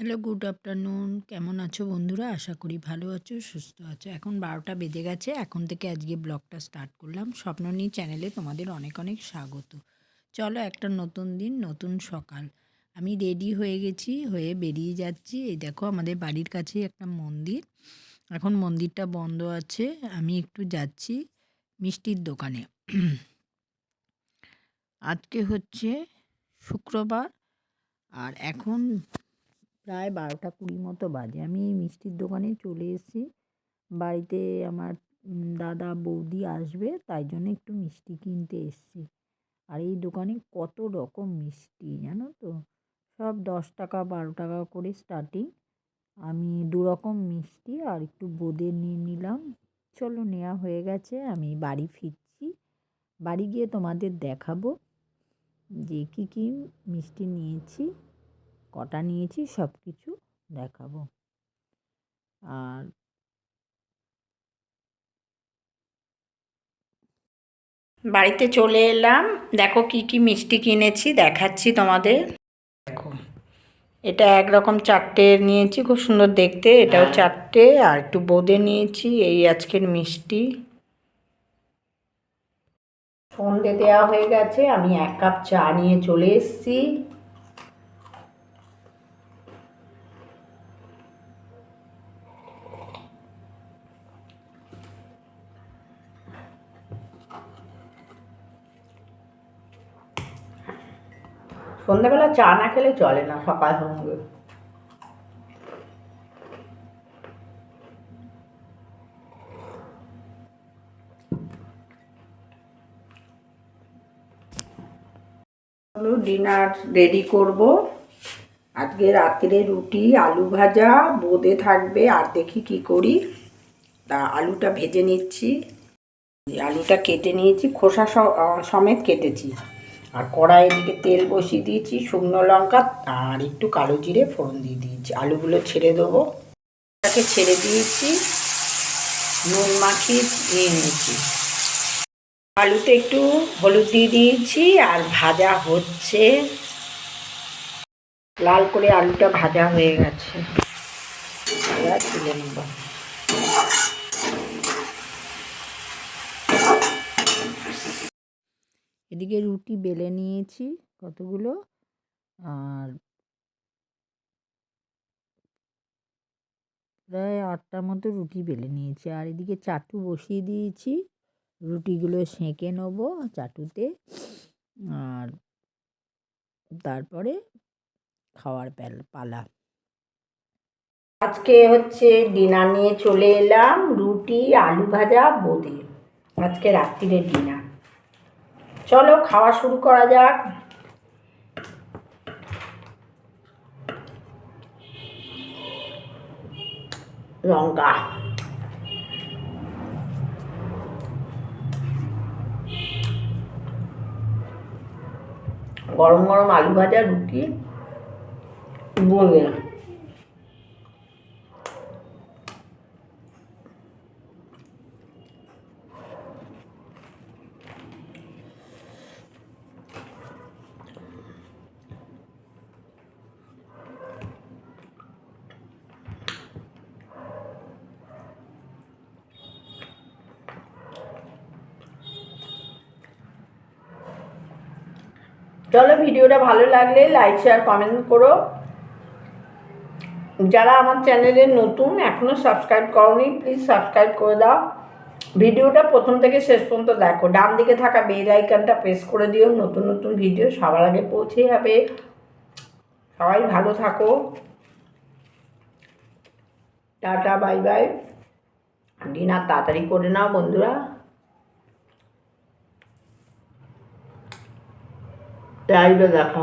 Hello good afternoon কেমন আছো বন্ধুরা? আশা করি ভালো আছো, সুস্থ আছো। এখন বারোটা বেজে গেছে। এখন থেকে আজকে ব্লগটা স্টার্ট করলাম। স্বপ্ননী চ্যানেলে তোমাদের অনেক অনেক স্বাগত। চলো একটা নতুন দিন, নতুন সকাল। আমি রেডি হয়ে গেছি, হয়ে বেরিয়ে যাচ্ছি। এই দেখো, আমাদের বাড়ির কাছেই একটা মন্দির। এখন মন্দিরটা বন্ধ আছে। আমি একটু যাচ্ছি মিষ্টির দোকানে। আজকে হচ্ছে শুক্রবার। আর এখন প্রায় বারোটা কুড়ি মতো বাজে। আমি মিষ্টির দোকানে চলে এসেছি। বাড়িতে আমার দাদা, বৌদি আসবে, তাই জন্য একটু মিষ্টি কিনতে এসেছি। আর এই দোকানে কত রকম মিষ্টি, জানো তো? সব দশ টাকা, বারো টাকা করে স্টার্টিং আমি দু রকম মিষ্টি আর একটু বোঁদে নিয়ে নিলাম। চলো নেওয়া হয়ে গেছে, আমি বাড়ি ফিরছি। বাড়ি গিয়ে তোমাদের দেখাবো যে কী কী মিষ্টি নিয়েছি। কটা নিয়েছি সব কিছু দেখাবো। আর বাড়িতে চলে এলাম। দেখো কি কি মিষ্টি কিনেছি, দেখাচ্ছি তোমাদের। দেখো, এটা একরকম চারটে নিয়েছি, খুব সুন্দর দেখতে। এটাও চারটে, আর একটু বোঁদে নিয়েছি, এই আজকের মিষ্টি। সন্ধে দেওয়া হয়ে গেছে, আমি এক কাপ চা নিয়ে চলে এসেছি। সন্ধ্যাবেলা চা না খেলে চলে না, সকাল সঙ্গে ডিনার রেডি করব। আজকে রাত্রে রুটি, আলু ভাজা, বোঁদে থাকবে, আর দেখি কি করি। তা আলুটা ভেজে নিচ্ছি। আলুটা কেটে নিয়েছি, খোসা সমেত কেটেছি। আর কড়াই দিকে তেল বসিয়ে দিয়েছি, শুকনো লঙ্কা আর একটু কালো জিরে ফোড়ন দিয়ে দিয়েছি। আলুগুলো ছেড়ে দেবো। তাকে ছেড়ে দিয়েছি। নুন মাখিয়ে নিয়ে নিয়েছি। আলুতে একটু হলুদ দিয়ে দিয়েছি আর ভাজা হচ্ছে। লাল করে আলুটা ভাজা হয়ে গেছে। তুলে নেব। এদিকে রুটি বেলে নিয়েছি কতগুলো, আর প্রায় আটটার মতো রুটি বেলে নিয়েছি। আর এদিকে চাটু বসিয়ে দিয়েছি, রুটিগুলো সেঁকে নেব চাটুতে, আর তারপরে খাওয়ার পালা। আজকে হচ্ছে ডিনার নিয়ে চলে এলাম, রুটি, আলু ভাজা, বোঁদে। আজকে রাত্রিরে ডিনার। চলো খাওয়া শুরু করা যাক। লঙ্কা। গরম গরম আলু ভাজা রুটি। বলে চলো ভিডিওটা ভালো লাগলে লাইক শেয়ার কমেন্ট করো। যারা আমার চ্যানেলে নতুন এখনও সাবস্ক্রাইব করনি প্লিজ সাবস্ক্রাইব করে দাও। ভিডিওটা প্রথম থেকে শেষ পর্যন্ত দেখো। ডান দিকে থাকা বেল আইকনটা প্রেস করে দিও। নতুন নতুন ভিডিও সবার আগে পৌঁছে যাবে। সবাই ভালো থাকো। টাটা বাই বাই ডিনার তাড়াতাড়ি করে নাও বন্ধুরা। লাইভে দেখা